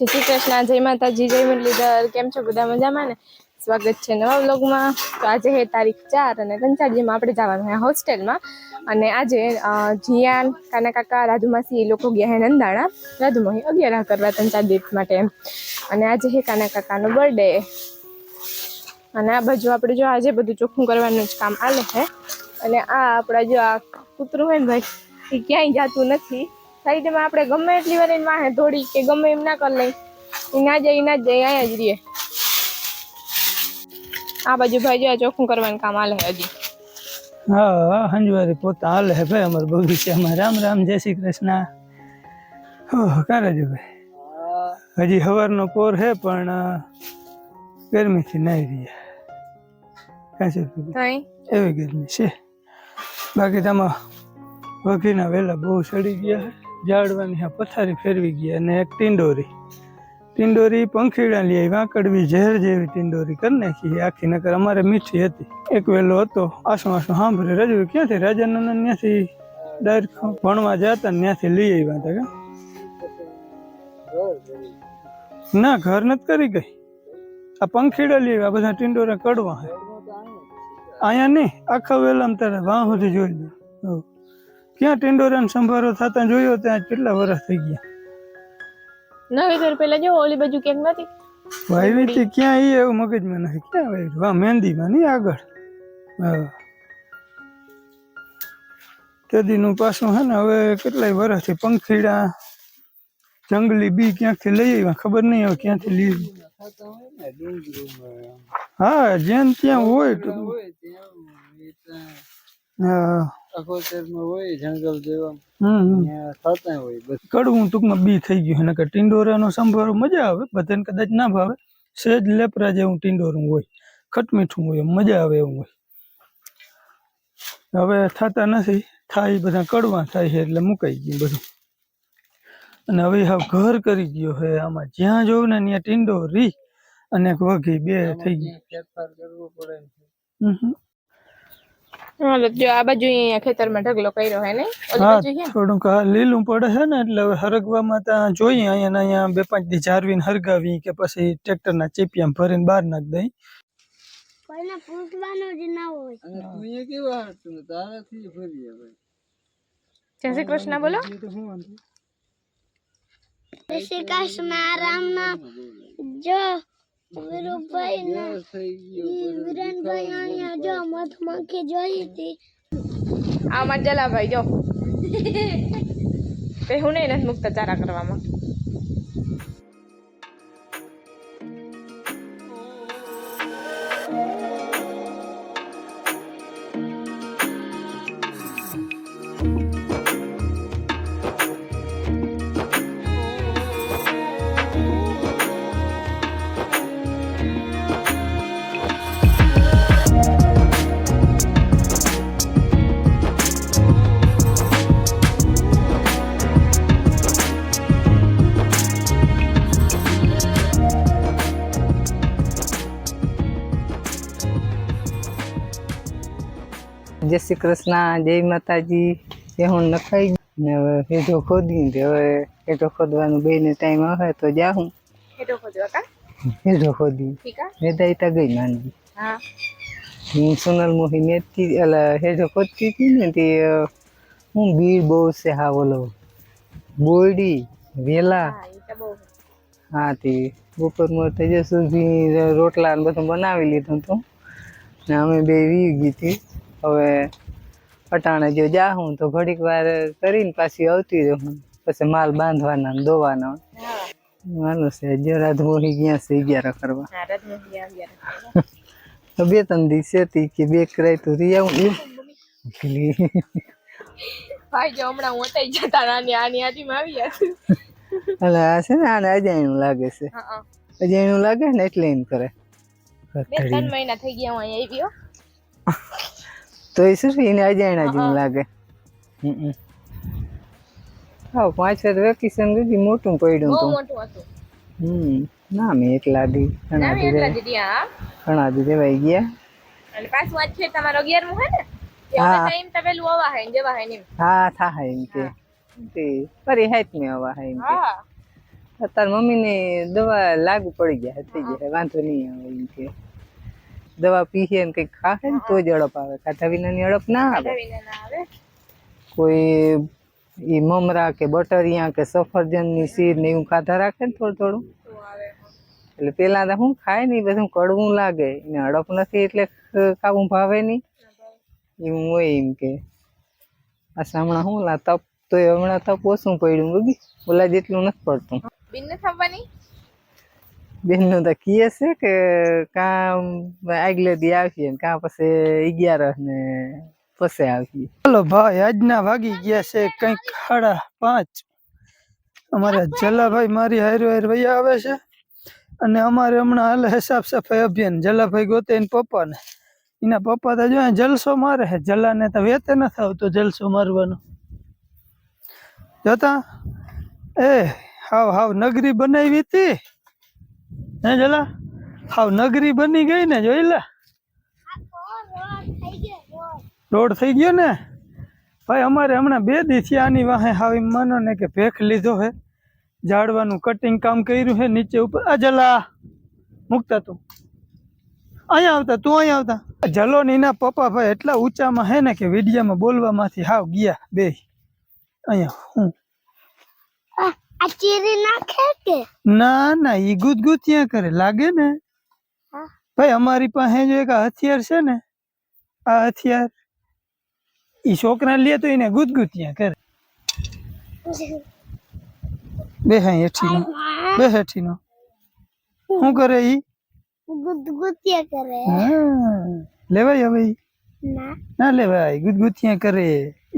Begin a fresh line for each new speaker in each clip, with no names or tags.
શ્રી કૃષ્ણ, જય માતાજી, જય મુરલીધર, કેમ છો બધા મજામાં ને? સ્વાગત છે નવા વ્લોગમાં. તો આજે હે તારીખ ચાર અને કંચાડીમાં આપણે જવાનું છે હોસ્ટેલમાં. અને આજે જીયાન, કાના કાકા રાધુ માસી એ લોકો ગયા હે નંદાણા. રાધુ મહી અગિયાર કરવા ત્રણ ચાર દિવસ માટે. અને આજે હે કાના કાકાનો બર્થડે અને આ બાજુ આપણે જો આજે બધું ચોખ્ખું કરવાનું જ કામ આલે છે. અને આ આપણા જો આ કૂતરું હોય ને ભાઈ, એ ક્યાંય જાતું નથી. સાઈડમાં આપણે ગમે એટલી વાર એની વાહે ધોડી કે ગમે એમ ના કરી લઈ એ ના જાય એ ના જાય અહીંયા જ રહીએ. આ બાજુ ભાઈ જાય ચોખ્ખું કરવાનું કામ હાલે હજી.
હા હંજવારી પોતા હાલે હે ભાઈ અમારા બગીચામાં રામ રામ જય શ્રી કૃષ્ણ. કારે જો ભાઈ. હજી સવારનો પોર હે પણ ગરમીથી નાઈ રહ્યા. કાંઈ એવી ગરમી છે. બાકી તમે વકીના વેલા બહુ સડી ગયા છે. ઝાડવાની આ પથારી ફેરવી ગયા અને એક ટીંડોરી. ટીંડોરી પંખીડા લઈ વાંકડવી ઝેર જેવી ટીંડોરી કરી નાખી. આખી નકર અમારે મીઠી હતી. એક વેલો હતો, આસું આસું સાંભળે રજૂ ક્યાંથી રાજાનંદ ત્યાંથી ડાયરેક્ટ ભણવા જતા ત્યાંથી લઈ આવ્યા હતા ના, ઘર નથી કરી ગઈ. આ પંખીડા લઈ આવ્યા, બધા ટીંડોરા કડવા અહીંયા નહીં, આખા વેલામાં તારે વાહ સુધી જોઈ લો. ક્યાં ટીંડોરાને સંભારો થતા જોયો ત્યાં કેટલા વર્ષ થઈ ગયા?
નવી ઘર પેલા જો ઓલી બાજુ ક્યાંક નથી
વાવી તે ક્યાં ઈ એવું મગજમાં નથી. ક્યાં વાવી વાહ મહેંદીમાં નહીં આગળ? હા તેદીનું પાછું હે ને હવે કેટલાય વર્ષથી પંખીડા જંગલી બી ક્યાંથી લઈ આવ્યા ખબર નહીં હવે ક્યાંથી લઈ હા જ્યાં ત્યાં હોય તો જેવા. હમ હમ. કડવું ટૂંકમાં બી થઈ ગયું નકર ટીંડોરાનો સંભારો મજા આવે બધાને કદાચ ના ભાવે. સહેજ લેપરા જેવું ટીંડોરું હોય ખટમીઠું હોય મજા આવે એવું હોય. હવે થતા નથી. થાય બધા કડવા થાય છે એટલે મુકાઈ ગયું બધું. અને હવે હવે ઘર કરી ગયો હે આમાં. જ્યાં જોઉં ને ત્યાં ટિંડોરી અને વઘી બે થઈ ગઈ. હમ હમ.
હાલો જો આ બાજુ અહીંયા ખેતરમાં ઢગલો કર્યો હે ને ઓલી
હા
બાજુ ક્યાં
થોડુંક આ લીલું પડે છે ને એટલે હવે હરગવામાં ત્યાં જોઈએ અહીંયા ને અહીંયા બે પાંચ દી જારવીને હરગાવી કે પછી ટ્રેક્ટરના ચેપિયામાં ભરીને બહાર નાખ દઈ
કોઈને પૂછવાનું જ ના હોય.
જય શ્રી કૃષ્ણ બોલો.
જય શ્રી કૃષ્ણ રામ નામ જો વીરુભાઈ વિરેનભાઈ અહીંયા જો જોઈ હતી.
આ માર જલાભાઈ જો. તે હું નહીં નથી મુક્ત ચારા કરવામાં.
જય શ્રી કૃષ્ણ જય માતાજી. એ હું નખાઈ ને હવે હેઠો ખોદી ને હવે હેઠો ખોદવાનું બેને ટાઈમ આવે તો જાઉં
હેઠો ખોદવા કા?
હેઠો ખોદી. મેદાઈ તા ગઈ માંડી
હા.
હું સોનલ મોહી નેતી એટલે હેઠો ખોદતી હતી ને તે હું ભીડ બહુ છે હા બોલો. બોરડી વેલા.
હા તો
હા બપોરમાં તો જો સુધી રોટલા ને બધું બનાવી લીધું હતું. ને અમે બે વી ગઈ હતી. હવે અટાણે જો જાહું તો ઘડીક વાર કરીને પાછી આવતી રહું. પછી માલ બાંધવાના ને દોવાના
હા.
માનું છે જો રાત ગયા છે અગિયાર કરવા.
આવ્યા
બે ત્રણ દિવસ હતી કે બે કરાય તો રી આવું
ભાઈ જો હમણાં હું અટાઈ જતા નાની આની આજીમાં આવ્યા
એટલે આ છે ને આને અજાણ્યું લાગે છે. અજાણ્યું લાગે ને એટલે એમ કરે.
બે ત્રણ મહિના થઈ ગયા હું અહીંયા આવી હો.
તો એ શું એને અજાણ્યા જેમ લાગે. હમ હા પાંચ વાર વેકેશન સુધી મોટું પડ્યું હતું
મોટું હતું.
હમ ના મેં એકલા દી ઘણા દી ઘણા દી રેવાઈ ગયા.
અને પાછું આજ છે તમારો અગિયારમું હે ને?
હા.
ટાઈમ તો પેલું આવા હે ને હે ને એમ.
હા થાય એમ કે. તે ફરી હાથ મેં હવા હે એમ કે.
હા.
તાર મમ્મીને દવા લાગુ પડી ગયા થઈ ગયા વાંધો નહીં આવે એમ કે. દવા પીએ ને કંઈક ખાશે ને તો જ અડપ આવે. ખાધા વિનાની અડપ ના આવે. કોઈ એ મમરા કે બટરિયા કે સફરજનની સીર ને એવું ખાધા રાખે ને થોડું થોડું. એટલે પેલા તો શું ખાય નહીં બધું કડવું લાગે. ને અડપ નથી એટલે ખાવું ભાવે નહીં. એવું હોય એમ કે. આ હમણાં શું લા તપ તો હમણાં તપ ઓછું પડ્યું બગી ઓલા જેટલું નથી પડતું.
બિન થવાની
બેનનું તો કહે છે કે કાં આગલે દી આવીએ ને કાં પછી અગિયારસ ને પછી આવીએ
ચાલો ભાઈ, આજના વાગી ગયા છે કંઈક સાડા પાંચ. અમારા જલાભાઈ મારી હારે હારે વૈયા આવે છે અને અમારે હમણાં હાલે સાફ સફાઈ અભિયાન. જલાભાઈ ગોતે એના પપ્પાને એના પપ્પા તો જો જલસો મારે છે. જલાને તો વેતે નથી આવતો જલસો મારવાનો. જોતા? એ, હાવ હાવ નગરી બનાવી હતી. હે જલા? હાવ નગરી બની ગઈ ને, જોઈ લે. રોડ થઈ ગયો ને? ભાઈ, અમારે હમણાં બે દિવસથી આની વાહે હાવી માનો ને કે ભેખ લીધો હે. ઝાડવાનું કટિંગ કામ કર્યું હે, નીચે ઉપર. આ જલા, મૂકતા તું. અહીંયા આવતા, તું અહીંયા આવતા. જલો નીના પપ્પા ભાઈ એટલા ઊંચામાં હે ને કે વિડીયામાં બોલવામાંથી હાવ ગયા બે. અહીંયા, હું
આ ચીરી નાખે કે?
ના ના ઈ ગુદગુતિયા કરે લાગે ને? ભાઈ અમારી પાસે જો એક હથિયાર છે ને આ હથિયાર ઈ છોકરા લે તો એને ગુદગુતિયા કરે. બે હા હેઠીનો બે હેઠીનો. શું કરે ઈ?
ગુદગુતિયા કરે.
લેવાય હવે
ના.
ના લેવાય ગુદગુતિયા કરે.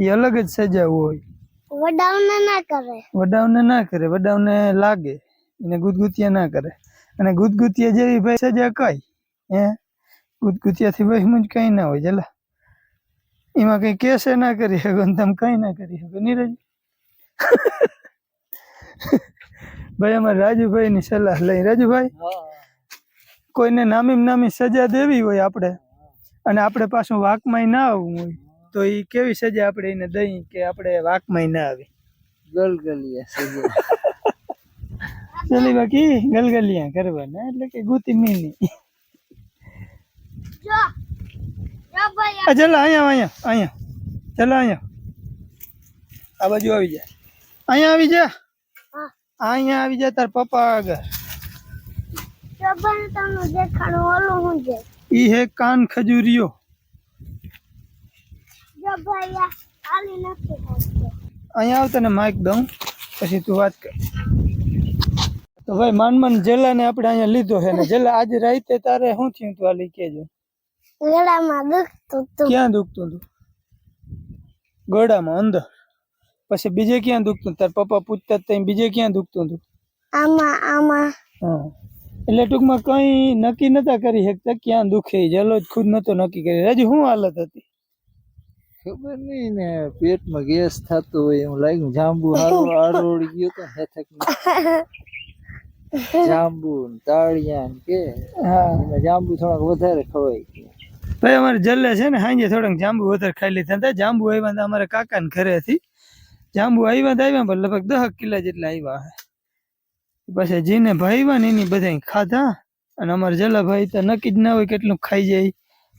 ઈ અલગ જ સજા હોય.
વડાવને ના કરે.
વડાવને ના કરે વડાવને લાગે, એને ગુદગુતિયા ના કરે. અને ગુદગુતિયા જેવી ભાઈ સજા કઈ? હે? ગુદગુતિયાથી ભાઈ મુજ કઈ ના હોય જલા એમાં કઈ કેસે ના કરી શકો તમે કઈ ના કરી શકો, નીરજ. ભાઈ, અમારે રાજુભાઈ ની સલાહ લઈ. રાજુભાઈ, કોઈને નામી નામી સજા દેવી હોય આપણે? અને આપણે પાછું વાકમાં ના આવવું હોય. તો એ કેવી સજા આપણે એને દઈ કે આપણે વાકમાં ના આવી? ચલી બાકી ગલગલિયા કરવાના એટલે કે ગુતી મીની.
જો જો ભાઈ
ચલો અહીંયા અહીંયા અહીંયા. ચલો અહીંયા. આ બાજુ આવી જા. અહીંયા આવી જા.
હા.
અહીંયા આવી જા તાર પપ્પા આગળ.
જો ભાઈ તમને દેખાડું ઓલું હું છે?
ઈ હે કાન ખજૂરિયો
જો ભાઈ આ આલી નથી ખાતો
અહીંયા આવ તને માઇક દઉં પછી તું વાત કર. તો ભાઈ માન માન જેલાને આપણે અહીંયા લીધો છે ને જેલા આજે રાતે તારે શું થયું તું? આલી કેજો.
ગળામાં દુખતું તું.
ક્યાં દુખતું તું? ગળામાં અંદર. પછી બીજે ક્યાં દુખતું? તાર પપ્પા પૂછતા હતા તઈ બીજે ક્યાં દુખતું હતું
આમાં આમાં.
હા. એટલે ટૂંકમાં કઈ નક્કી નતા કરી શકતા ક્યાં દુખે ઈ. જલો જ ખુદ નતો નક્કી કરી હજી શું હાલત હતી?
ખબર નહીં ને પેટમાં ગેસ થતો હોય એવું લાગ્યું. જાંબુ હારું આરોળી ગયો તો હેથક જાંબુ તાળિયા કે
હા.
જાંબુ થોડાક વધારે ખવાય
ભાઈ અમારે જલ્લે છે ને સાંજે થોડાક જાંબુ વધારે ખાઈ લીધા હતા. જાંબુ આવ્યા હતા અમારા કાકાને ઘરેથી જાંબુ આવ્યા તો આવ્યા પણ લગભગ દસ કિલા જેટલા આવ્યા હે. પછી જીને ભાઈવા ને એની બધા ખાધા. અને અમારે ભાઈ તો નક્કી જ ના હોય કેટલું ખાઈ જાય.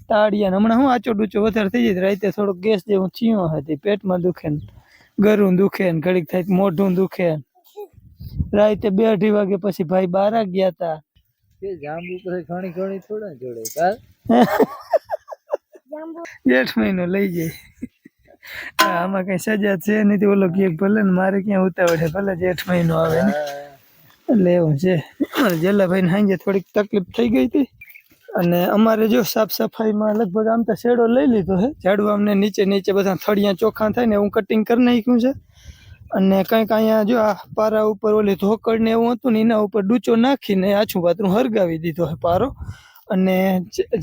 તાળિયા હમણાં હું આચો ડૂચો વધારે થઈ જાય રાતે થોડોક ગેસ જેવું ચીયો હતી પેટમાં દુખે ને ગરું દુખે ને ઘડીક થાય મોઢું દુખે રાતે બે અઢી વાગે પછી ભાઈ બારા ગયા તા.
કે જાંબુ પછી ઘણી ઘણી થોડા જોડે
જેઠ મહિનો લઈ જાય. આમાં કઈ સજા છે નહીં ઓલો કે ભલે ને મારે ક્યાં ઉતાવળ ભલે જેઠ મહિનો આવે ને. એટલે એવું છે. અમારે જલાભાઈ સાંજે થોડીક તકલીફ થઈ ગઈ હતી. અને અમારે જો સાફ સફાઈમાં લગભગ આમ તો શેડો લઈ લીધો છે ઝાડુ અમને નીચે નીચે બધા થળિયા ચોખ્ખા થાય ને એવું કટિંગ કરી નાખ્યું છે. અને કંઈક અહીંયા જો આ પારા ઉપર ઓલી ધોકડ ને એવું હતું ને એના ઉપર ડૂચો નાખીને આછું પાતરું હરગાવી દીધો છે પારો. અને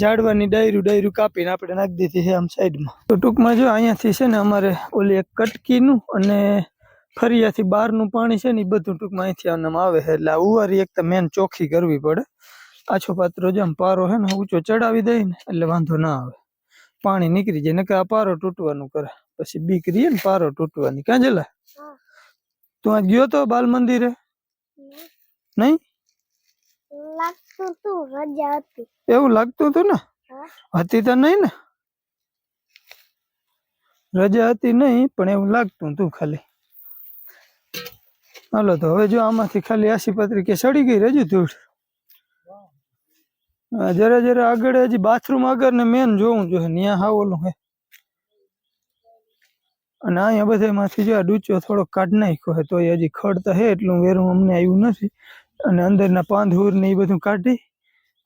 ઝાડવાની ડાયરું ડાયરું કાપીને આપણે નાખી દીધી છે આમ સાઈડમાં. તો ટૂંકમાં જો અહીંયાથી છે ને અમારે ઓલી એક કટકીનું અને ફરિયાથી બહારનું પાણી છે ને એ બધું ટૂંકમાં અહીંથી આમ આવે છે એટલે ઉવારી એક તો મેન ચોખ્ખી કરવી પડે. આછો પાત્રો જેમ પારો હે ને ઊંચો ચડાવી દઈ ને એટલે વાંધો ના આવે. પાણી નીકળી જાય નકે આ પારો તૂટવાનું કરે. પછી બીક રહીએ ને પારો તૂટવાની. ક્યાં જલા? તું આજ ગયો તો બાલ મંદિરે? નહીં?
લાગતું તું રજા હતી.
એવું લાગતું હતું ને? હતી તો નહીં ને? રજા હતી નહીં પણ એવું લાગતું તું ખાલી. હાલો તો હવે જો આમાંથી ખાલી આશી પત્રિકે સડી ગઈ રજૂ ધૂળ. જરા જરા આગળ હજી બાથરૂમ આગળ ને મેન જોવું જોઈએ ત્યાં હા ઓલું હે. અને અહીંયા બધા માંથી જો આ ડૂચો થોડો કાઢ નાખ્યો હે તો હજી ખડતા હે, એટલું વેરું અમને આવ્યું નથી. અને અંદરના પાંધુર ને એ બધું કાઢી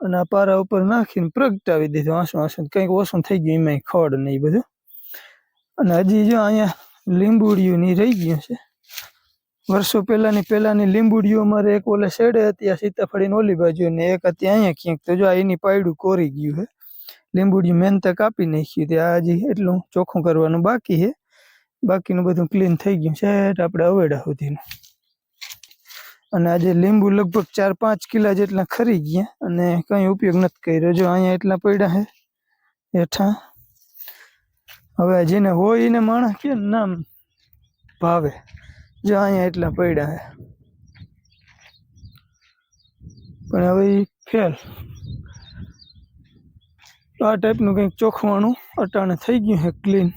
અને આ પારા ઉપર નાખીને પ્રગટાવી દીધું, આસું આસું કંઈક ઓછું થઈ ગયું એમાં ખડ ને એ બધું. અને હજી જો અહીંયા લીંબુડિયું ની રહી ગયું છે. વર્ષો પહેલાની પહેલાની લીંબુડીઓ અમારે એક ઓલે શેડે હતી, આ સીતાફળીની ઓલી બાજુ ને એક હતી અહીંયા ક્યાંક. તો જો એની પાયડું કોરી ગયું છે લીંબુડીયું મેન તો કાપી નાખ્યું તે, આ હજી એટલું ચોખ્ખું કરવાનું બાકી છે બાકીનું બધું ક્લીન થઈ ગયું. છે આપણે અવેડા સુધીનું. અને આજે લીંબુ લગભગ ચાર પાંચ કિલા જેટલા ખરી ગયા અને કંઈ ઉપયોગ નથી કર્યો. જો અહીંયા એટલા પડ્યા છે હેઠા. હવે જેને હોય એને માણસ કે નામ ભાવે? જો અહીંયા એટલા પડ્યા છે પણ હવે ફેલ તો આ ટાઈપનું કંઈક ચોખવાનું અટાણે થઈ ગયું છે ક્લીન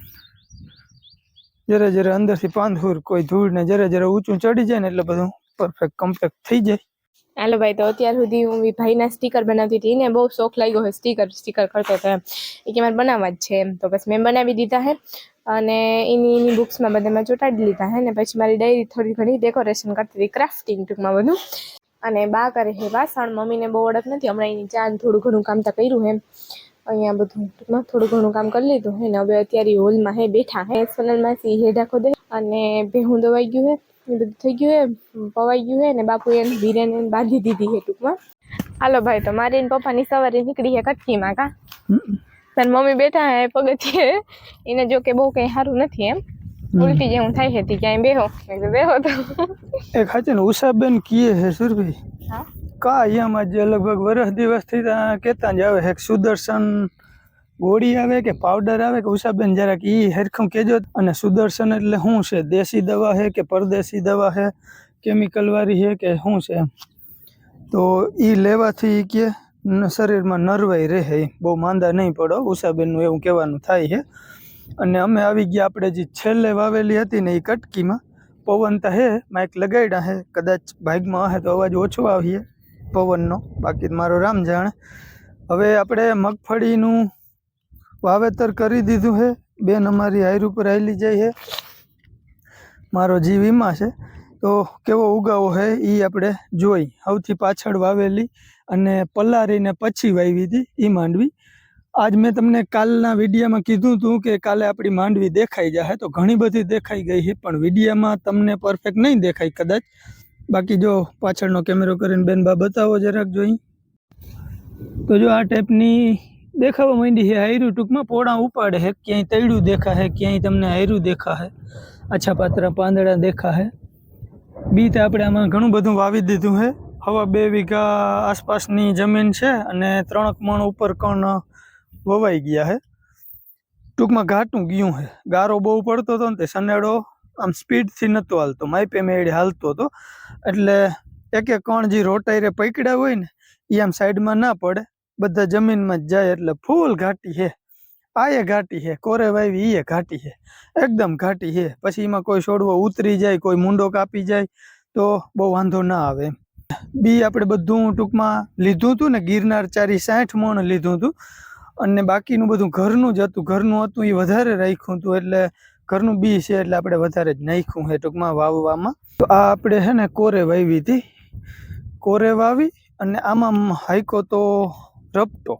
જરા જરા અંદરથી પાંધુર કોઈ ધૂળ ને જરા જરા ઊંચું ચડી જાય ને એટલે બધું પરફેક્ટ કમ્પેક્ટ થઈ જાય.
હાલો ભાઈ, તો અત્યાર સુધી હું ભાઈના સ્ટીકર બનાવતી હતી. એને બહુ શોખ લાગ્યો હોય સ્ટીકર સ્ટીકર કરતો હતો એમ. એ કે મારે બનાવવા જ છે એમ. તો પછી મેં બનાવી દીધા હે. અને એની એની બુક્સમાં બધા મેં ચોંટાડી લીધા હે. ને પછી મારી ડાયરી થોડી ઘણી ડેકોરેશન કરતી હતી ક્રાફ્ટિંગ ટૂંકમાં બધું. અને બા કરે છે વાસણ. મમ્મીને બહુ ઓળખ નથી. હમણાં એની ચાન થોડું ઘણું કામ તો કર્યું એમ અહીંયા બધું ટૂંકમાં થોડું ઘણું કામ કરી લીધું હે. ને હવે અત્યારે હોલમાં હે, બેઠા હે. સોનલ માસી હેડા ખોદે અને ભેહું દવાઈ ગયું હે. એ બધું થઈ ગયું હે પવાઈ ગયું હે ને બાપુ એને વીરેને બાંધી દીધી હે ટૂંકમાં. હાલો ભાઈ તો મારી ને પપ્પાની સવારે નીકળી હે કટકીમાં કા? તાર મમ્મી બેઠા હે પગથિયે. એને જો કે બહુ કંઈ સારું નથી એમ. ઉલટી જેવું થાય છે તી ક્યાંય બેહો મેં બેહો તો.
એ હાચે ને ઉષાબેન કીએ હે સુરભી.
હા?
કા અહીંયામાં જે લગભગ વર્ષ દિવસથી ત્યાં કહેતા જ આવે હે સુદર્શન ગોળી આવે કે પાવડર આવે કે ઉષાબેન જરાક ઈ હેરખું કહેજો અને સુદર્શન એટલે શું છે? દેશી દવા છે કે પરદેશી દવા છે કેમિકલ વાળી છે કે શું છે તો ઈ લેવાથી કે શરીરમાં નરવાઈ રહે. બહુ માંદા નહીં પડો. ઉષાબેનનું એવું કહેવાનું થાય છે. અને અમે આવી ગયા આપણે જે છેલ્લે વાવેલી હતી ને એ કટકીમાં. પવન તો હે માઇક લગાડ્યા હે. કદાચ ભાગમાં હે તો અવાજ ઓછો આવીએ. પવનનો. બાકી મારો રામ જાણે. હવે આપણે મગફળીનું વાવેતર કરી દીધું છે બેન અમારી હાઈર ઉપર આવેલી જાય છે મારો જીવ વીમા છે. તો કેવો ઉગાવો છે એ આપણે જોઈ. સૌથી પાછળ વાવેલી અને પલારીને પછી વાવી હતી એ માંડવી. આજ મેં તમને કાલના વિડીયામાં કીધું હતું કે કાલે આપણી માંડવી દેખાઈ જશે તો ઘણી બધી દેખાઈ ગઈ છે પણ વિડીયામાં તમને પરફેક્ટ નહીં દેખાય કદાચ. બાકી જો પાછળનો કેમેરો કરીને બેન બા બતાવો જરાક જોઈ. તો જો આ ટાઈપની દેખાવા માંડી છે, હાયરું ટૂંકમાં પોળા ઉપાડે છે, ક્યાંય તૈડું દેખાશે, ક્યાંય તમને હાયરું દેખાશે. આછા પાત્રા પાંદડા દેખાશે. બી બીત આપણે આમાં ઘણું બધું વાવી દીધું છે. હવા બે વીઘા આસપાસની જમીન છે અને ત્રણક મણ ઉપર કણ વવાઈ ગયા છે. ટૂંકમાં ઘાટું ગયું છે. ગારો બહુ પડતો હતો ને તે સનેડો આમ સ્પીડથી નહોતો હાલતો માઇપે મેળે હાલતો હતો. એટલે એક એક કણ જે રોટાઈરે પકડ્યા હોય ને એ આમ સાઈડમાં ના પડે. બધા જમીનમાં જ જાય એટલે ફૂલ ઘાટી છે. આ એ ઘાટી છે, કોરે વાવી એ ઘાટી છે. એકદમ ઘાટી છે. પછી એમાં કોઈ છોડવો ઉતરી જાય, કોઈ મુંડો કાપી જાય, તો બહુ વાંધો ના આવે બી આપણે બધું ટૂંકમાં લીધું હતું ને, ગિરનાર ચારી સાઠ મણ લીધું હતું. અને બાકીનું બધું ઘરનું જ હતું. ઘરનું હતું એ વધારે રાખ્યું હતું, એટલે ઘરનું બી છે એટલે આપણે વધારે જ નાખ્યું છે ટૂંકમાં વાવવામાં. તો આ આપણે છે ને કોરે વાવી હતી. કોરે વાવી અને આમાં હાઈકો તો રપટો.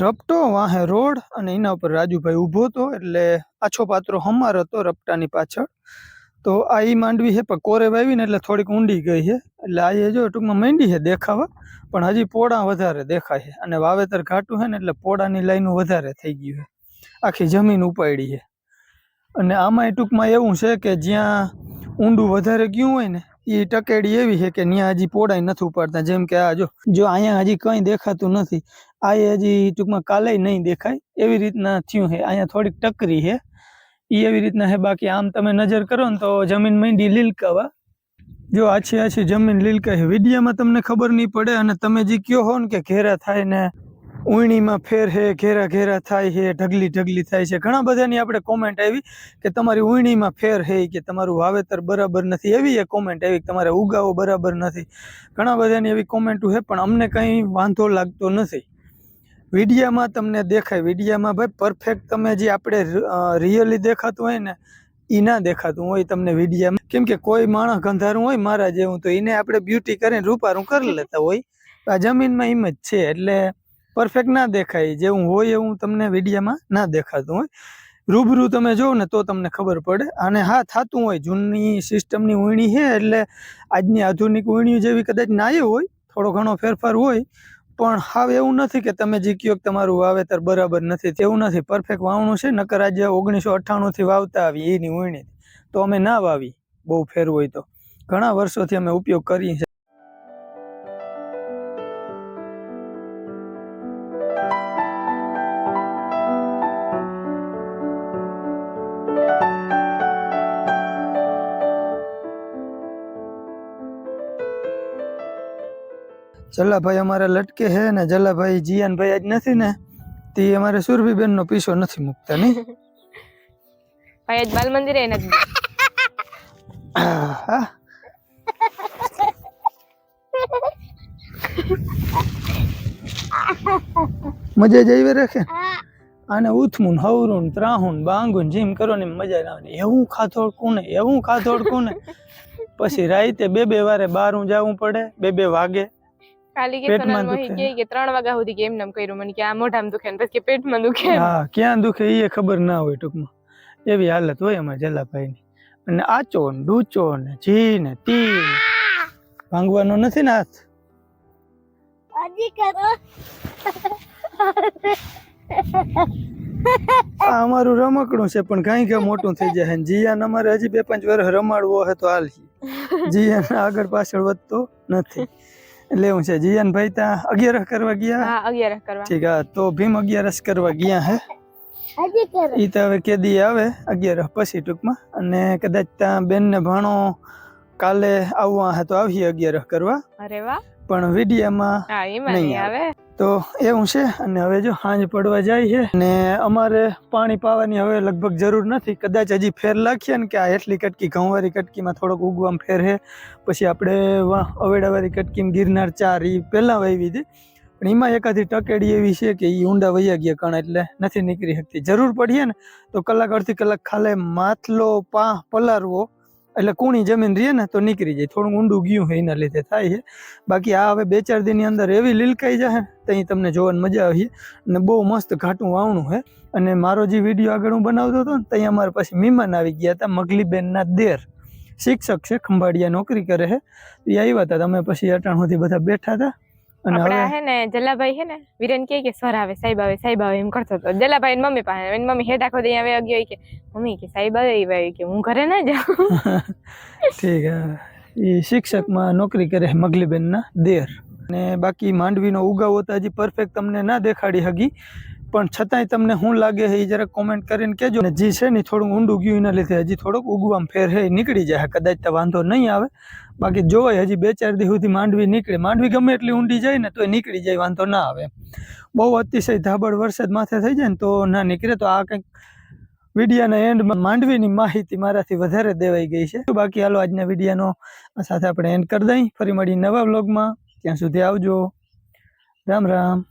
રપટો વાહે રોડ અને એના ઉપર રાજુભાઈ ઊભો હતો એટલે આછો પાત્રો હમાર હતો રપટાની પાછળ. તો આ એ માંડવી છે પણ કોરે વાવી ને એટલે થોડીક ઊંડી ગઈ છે એટલે આ એ જો ટૂંકમાં માંડી છે દેખાવા, પણ હજી પોળા વધારે દેખાય છે અને વાવેતર ઘાટું છે ને એટલે પોળાની લાઈનું વધારે થઈ ગયું છે આખી જમીન ઉપાડી છે અને આમાં ટૂંકમાં એવું છે કે જ્યાં ઊંડું વધારે ગયું હોય ને એ ટકેડી એવી છે કે ત્યાં હજી પોડાઈ નથી ઉપાડતા. જેમ કે આ જો જો અહીંયા હજી કંઈ દેખાતું નથી. આ હજી ટૂંકમાં કાલે નહીં દેખાય. એવી રીતના થયું છે. અહીંયા થોડીક ટકરી છે. એ એવી રીતના છે. બાકી આમ તમે નજર કરો ને તો જમીન માંડી લીલકાવા. જો આછી આછી જમીન લીલકાય વિડીયામાં તમને ખબર નહીં પડે અને તમે જે કયો હો ને કે ઘેરા થાય ને ઉણીમાં ફેર હે, ઘેરા ઘેરા થાય છે ઢગલી ઢગલી થાય છે. ઘણા બધાની આપણે કોમેન્ટ આવી કે તમારી ઉણીમાં ફેર હે કે તમારું વાવેતર બરાબર નથી. એવી એક કોમેન્ટ આવી કે તમારે ઉગાવો બરાબર નથી. ઘણા બધાની એવી કોમેન્ટો છે પણ અમને કંઈ વાંધો લાગતો નથી. વિડીયામાં તમને દેખાય. વિડીયામાં ભાઈ પરફેક્ટ તમે જે આપણે રિયલી દેખાતું હોય ને એ ના દેખાતું હોય તમને વિડીયામાં. કેમ કે કોઈ માણસ ગંધારું હોય મારા જેવું, તો એને આપણે બ્યુટી કરીને રૂપારું કરી લેતા હોય. આ જમીનમાં એમ જ છે. એટલે પરફેક્ટ ના દેખાય. જેવું હોય એવું તમને વિડીયામાં ના દેખાતું હોય. રૂબરૂ તમે જોવો ને તો તમને ખબર પડે. અને હા, થતું હોય. જૂની સિસ્ટમની ઊણી છે એટલે આજની આધુનિક ઊણીઓ જેવી કદાચ નાય હોય, થોડો ઘણો ફેરફાર હોય, પણ હાવ એવું નથી કે તમે જે કયો કે તમારું વાવેતર બરાબર નથી. તેવું નથી. પરફેક્ટ વાવણું છે, નકર આજે ઓગણીસો અઠ્ઠાણુંથી વાવતા આવી એની ઊણી તો અમે ના વાવી. બહુ ફેર હોય તો. ઘણા વર્ષોથી અમે ઉપયોગ કરીએ છીએ જલાભાઈ અમારે લટકે છે ને જલાભાઈ જીયાનભાઈ આજ નથી ને તે અમારે સુરભીબેનનો પીછો નથી મૂકતા નહીં?
ભાઈ આજ બાલ મંદિરે નથી
મજા જ આવી રાખે. આને ઉથમું હવરુન ત્રાહુન બાંગુન જીમ કરો ને મજા ના આવે. એવું ખાધોડ કોને એવું ખાધોડ કોને? પછી રાતે બે બે વારે બારું જવું પડે બે બે વાગે.
ખાલી કે સોનલ મોહી કે કે ત્રણ વાગ્યા સુધી કે એમ કર્યું મને કે આ મોઢામાં દુખે ને પછી પેટમાં દુખે
હા ક્યાં દુખે એ ખબર ના હોય ટૂંકમાં. એવી હાલત હોય એમાં જલાભાઈની. અને આચો ને ડૂચો ને જી ને તી ભાંગવાનો નથી ને હાથ? આ અમારું રમકડું છે પણ કઈ કઈ મોટું થઈ જાય જીયાન અમારે હજી બે પાંચ વર્ષ રમાડવો હોય તો હાલ જીયાન આગળ પાછળ વધતો નથી. એવું છે જીયન ભાઈ ત્યાં અગિયારસ કરવા ગયા?
હા અગિયાર કરવા.
ઠીક હા તો ભીમ અગિયારસ કરવા ગયા હે? ઈ તો હવે કેદી આવે અગિયારસ પછી ટૂંકમાં. અને કદાચ ત્યાં બેન ને ભાણો કાલે આવવા હે તો આવીએ અગિયારસ કરવા.
અરે વાહ.
પણ વિડીયામાં નહીં
આવે.
તો એવું છે. અને હવે જો સાંજ પડવા જાય છે. અને અમારે પાણી પાવાની હવે લગભગ જરૂર નથી. કદાચ હજી ફેર લાખીએ ને કે આ એટલી કટકી, ઘઉંવાળી કટકીમાં થોડોક ઉગવામાં ફેર છે. પછી આપણે અવેડાવાળી કટકીમાં ગિરનાર ચાર એ પહેલાં વાવી હતી. પણ એમાં એકાદી ટકેડી એવી છે કે એ ઊંડા વૈયા ગયા કણ એટલે નથી નીકળી શકતી. જરૂર પડીએ ને તો કલાક અડધી કલાક ખાલે માથલો પા પલારવો. એટલે કુણી જમીન રહે ને તો નીકળી જાય. થોડું ઊંડું ગયું હોય એના લીધે થાય છે. બાકી આ હવે બે ચાર દિનની અંદર એવી લીલકાઈ જાય ત્યાં તમને જોવાની મજા આવી અને બહુ મસ્ત ઘાટું વાવણું છે. અને મારો જે વીડિયો આગળ હું બનાવતો હતો ને ત્યાં અમારા પાસે મહેમાન આવી ગયા હતા, મગલીબેનના દેર. શિક્ષક છે, ખંભાળિયા નોકરી કરે છે. એ આવ્યા હતા તમે પછી અટાણ સુધી બધા બેઠા હતા. અને હવે
હે ને જલાભાઈ હે ને વિરેન કે કે સર આવે સાહેબ આવે સાહેબ આવે એમ કરતો હતો. જલાભાઈ મમ્મી પાસે એની મમ્મી હેઠા ખોદી આવે અગ્યો કે મમ્મી કે સાહેબ આવે આવે કે હું ઘરે ના જાઉં.
ઠીક એ શિક્ષકમાં નોકરી કરે મગલીબેનના દેર. અને બાકી માંડવીનો ઉગાવો તો હજી પરફેક્ટ તમને ના દેખાડી હગી. પણ છતાંય તમને શું લાગે છે એ જરાક કોમેન્ટ કરીને કહેજો. ને જે છે ને થોડું ઊંડું ગયું, એના લીધે હજી થોડુંક ઉગવામાં ફેર એ નીકળી જાય. કદાચ તો વાંધો નહીં આવે. બાકી જોવાય, હજી બે ચાર દિવસથી માંડવી નીકળે. માંડવી ગમે એટલી ઊંડી જાય ને તો એ નીકળી જાય, વાંધો ના આવે. બહુ અતિશય ધાબળ વરસાદ માથે થઈ જાય ને, તો ના નીકળે. તો આ કંઈક વિડીયાના એન્ડમાં માંડવીની માહિતી મારાથી વધારે દેવાઈ ગઈ છે. બાકી હાલો, આજના વિડીયાનો સાથે આપણે એન્ડ કરી દઈ. ફરી મળી નવા વ્લોગમાં ત્યાં સુધી આવજો. રામ રામ.